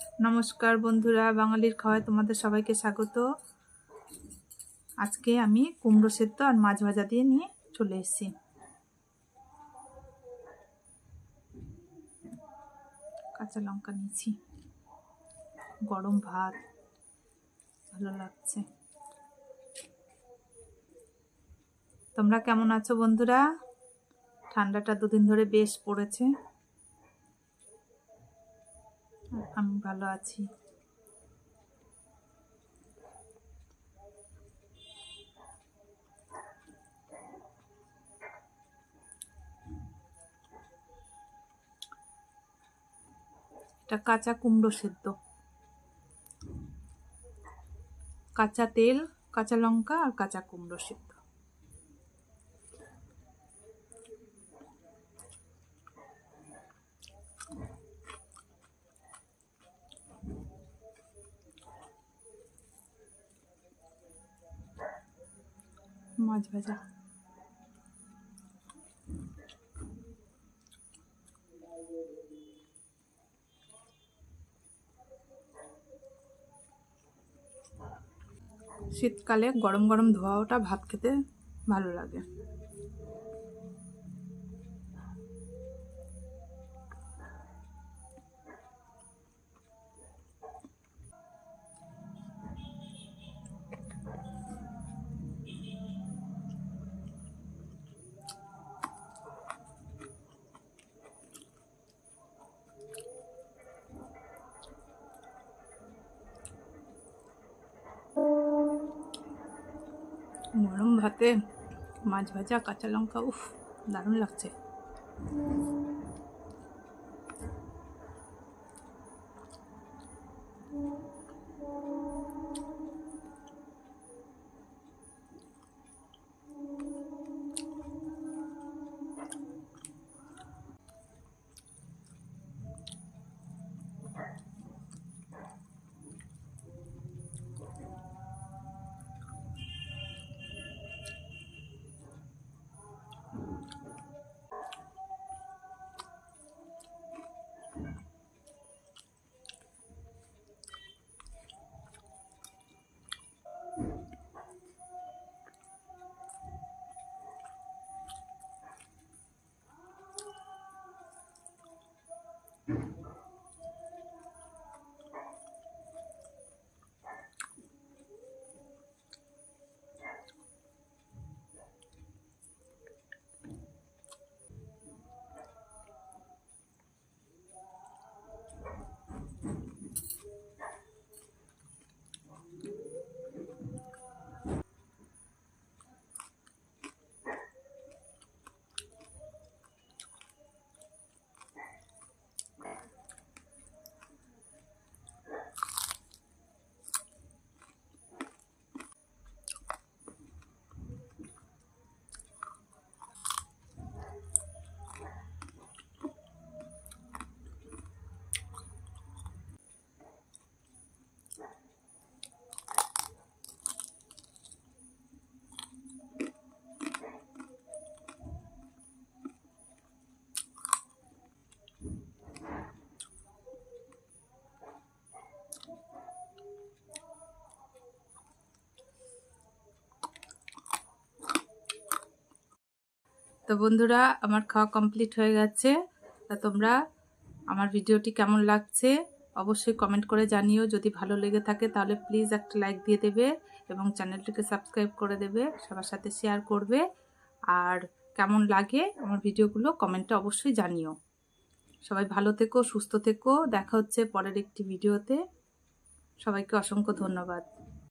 নমস্কার বন্ধুরা, বাঙালির খাওয়ায় তোমাদের সবাইকে স্বাগত। আজকে আমি কুমড়ো সেদ্ধ আর মাছ ভাজা দিয়ে নিয়ে চলে এসেছি। কাঁচা লঙ্কা নিয়েছি। গরম ভাত, ভালো লাগছে। তোমরা কেমন আছো বন্ধুরা? ঠান্ডাটা দুদিন ধরে বেশ পড়েছে। আমি ভালো আছি। এটা কাঁচা কুমড়ো সেদ্ধ। কাঁচা তেল, কাঁচা লঙ্কা আর কাঁচা কুমড়ো সেদ্ধ। মাছ ভাজা শীতকালে গরম গরম ধোয়া ওটা ভাত খেতে ভালো লাগে। ভাতে মাছ ভাজা কাঁচা লঙ্কা উফ দারুণ লাগছে। তো বন্ধুরা, আমার খাওয়া কমপ্লিট হয়ে গেছে। তা তোমরা আমার ভিডিওটি কেমন লাগছে অবশ্যই কমেন্ট করে জানিও। যদি ভালো লেগে থাকে তাহলে প্লিজ একটা লাইক দিয়ে দেবে এবং চ্যানেলটিকে সাবস্ক্রাইব করে দেবে, সবার সাথে শেয়ার করবে। আর কেমন লাগে আমার ভিডিওগুলো কমেন্টে অবশ্যই জানিও। সবাই ভালো থেকো, সুস্থ থেকো। দেখা হচ্ছে পরের একটি ভিডিওতে। সবাইকে অসংখ্য ধন্যবাদ।